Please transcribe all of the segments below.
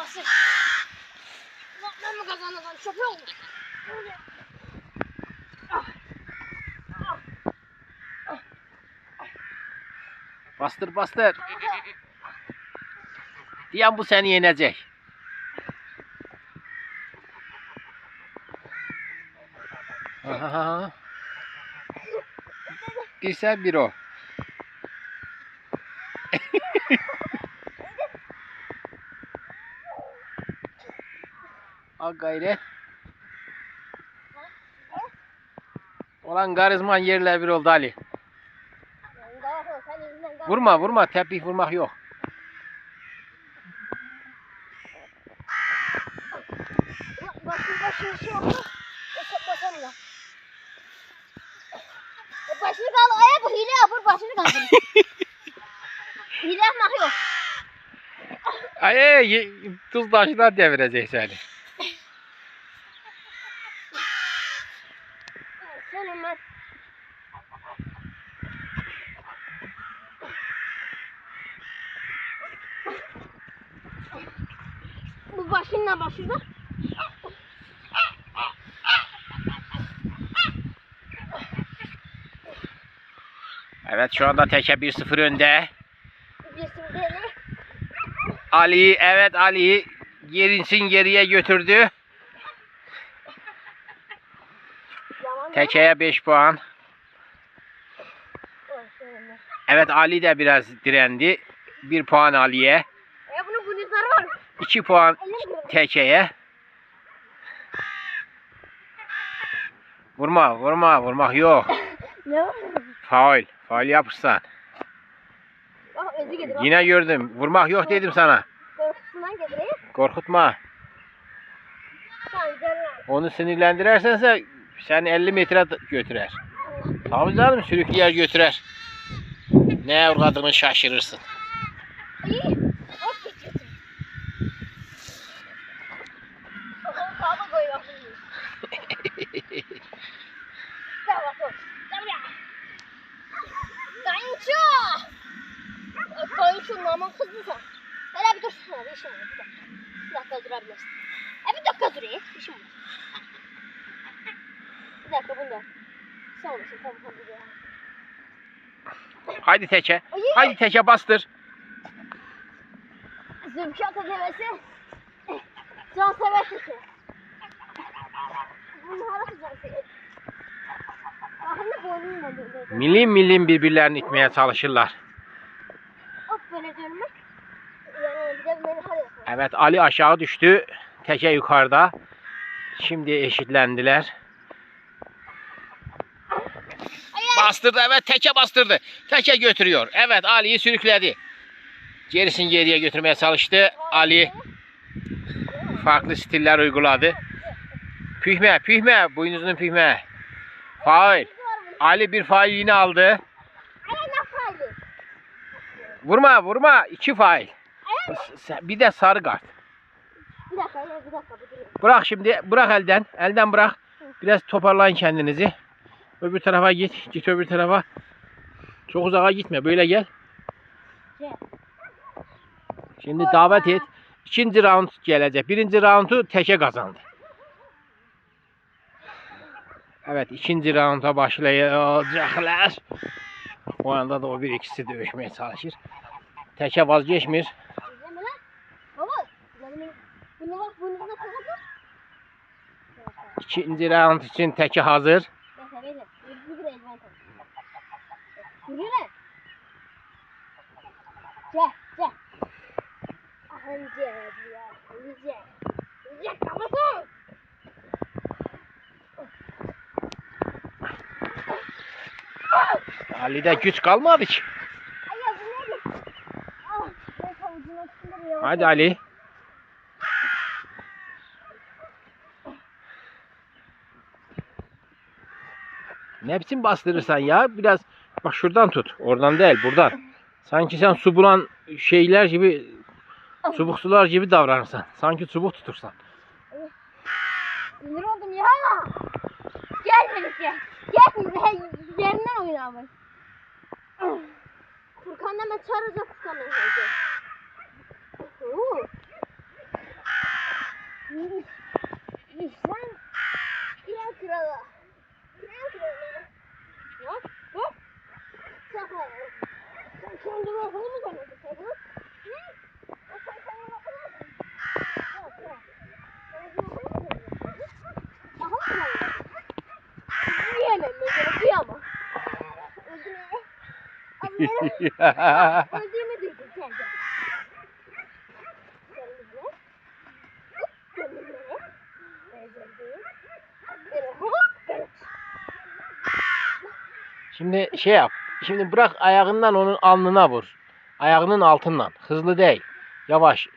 Basın. Ulan ben mi kazanacağım? Çöpe oldu. Öyle. Ah. Ah. Bastır bastır. Diyen bu seni yenecek. Aha. Bir sen bir o. Al gayret. Olan garizman yerle bir oldu Ali. Vurma vurma tepih vurmak yok. Ulan Basın başını şey oldu. Basın basamıyor. E başını kaldı. Ayak hile yapır başını kaldır. hile yapmak yok. Ay tuz taşına devirecek seni. Senin ben. Bu başınla başına. Evet şu anda teke 1-0 önde. Ali evet Ali yerinsin geriye götürdü. Tekeye 5 puan. Evet Ali de biraz direndi. 1 puan Ali'ye. E bunun gülüzleri var. 2 puan Elim kırıldı. tekeye. Vurma vurma vurmak yok. Faul. Faul yapırsan. Gelir. Yine gördüm. Vurmak yok dedim sana. Korkutma. Onu sinirlendirersense seni 50 metre götürer. Tabii canım sürükler götürer. Ne uğradığını şaşırırsın. Kayınço. Naman kızdı sen. Hele bir dur. Ha, bir var. Bir dakika. Bir dakika durabilirsin. E bir dakika durayım. Dakika bunda. Sen olasın. Tamam tamam. Haydi teke. Ay. Haydi teke bastır. Sever. Bakın da boynum da böyle. Milim milim birbirlerini itmeye çalışırlar. Evet Ali aşağı düştü. Teke yukarıda. Şimdi eşitlendiler. Bastırdı evet teke bastırdı. Teke götürüyor. Evet Ali'yi sürükledi. Gerisini geriye götürmeye çalıştı. Ali farklı stiller uyguladı. Pühme pühme boynuzunun pühme. Faul. Ali bir faul yine aldı. Vurma vurma iki faul. S- Bir de sarı kart. Bir dakika ya bir dakika bir durayım. Bırak şimdi. Bırak elden. Elden bırak. Biraz toparlayın kendinizi. Öbür tarafa git. Git öbür tarafa. Çok uzağa gitme. Böyle gel. Gel. Şimdi davet et. İkinci round gelecek. Birinci roundu teke kazandı. Evet ikinci rounda başlayacaklar. O anda da o bir ikisi dövüşmeye çalışır. Teke vazgeçmir. İkinci round için teke hazır. Yürü lan. Gel gel. Ahınca ya. Ahınca. Ahınca kapatın. Ali'de güç kalmadı ki. Ah. Hadi Ali. Ne biçim bastırırsan ya biraz Bak şuradan tut. Oradan değil buradan. Sanki sen su bulan şeyler gibi çubuksular gibi davranırsan. Sanki çubuk tutursan. Sinir oldum ya. Gelmedik ya. Gelmedik. Yerinden oynamış. Furkan'dan ben çağıracağım Furkan'dan önce. Sen kral kralı. Kral kralı. Yok. Sen kendi ruhunu mu denedik Ebru? Hı? Sen kendi ruhunu mu denedik? Yok yok. Kendi ruhunu mu denedik? Daha mı denedik? Diyemem özür diyemem. Özüne... Özürümü duydum kendi. Şimdi şey yap. Şimdi bırak ayağından onun alnına vur. Ayağının altından. Hızlı değil. Yavaş.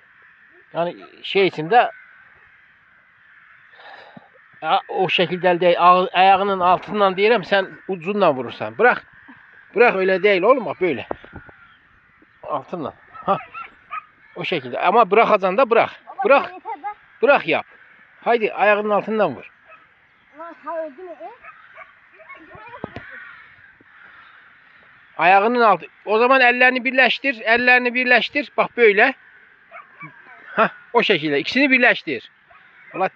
Yani şey içinde o şekilde değil. Ağı- Ayağının altından diyelim sen ucundan vurursan. Bırak. Bırak öyle değil oğlum bak böyle. Altından. Ha. O şekilde. Ama bırakacaksın da bırak. Bırak. Bırak yap. Haydi ayağının altından vur. Lan ha öldü mü? e? Ayağının altı. O zaman ellerini birleştir. Ellerini birleştir. Bak böyle. Hah, o şekilde. İkisini birleştir. Ulan,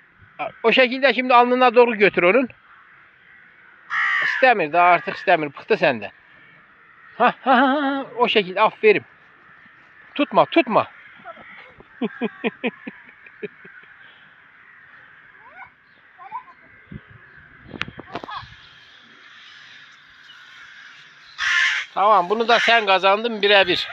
o şekilde şimdi alnına doğru götür onun. İstemir daha artık istemir. Bıktı senden. Ha ha ha o şekilde aferin. Tutma tutma. Tamam bunu da sen kazandın birebir.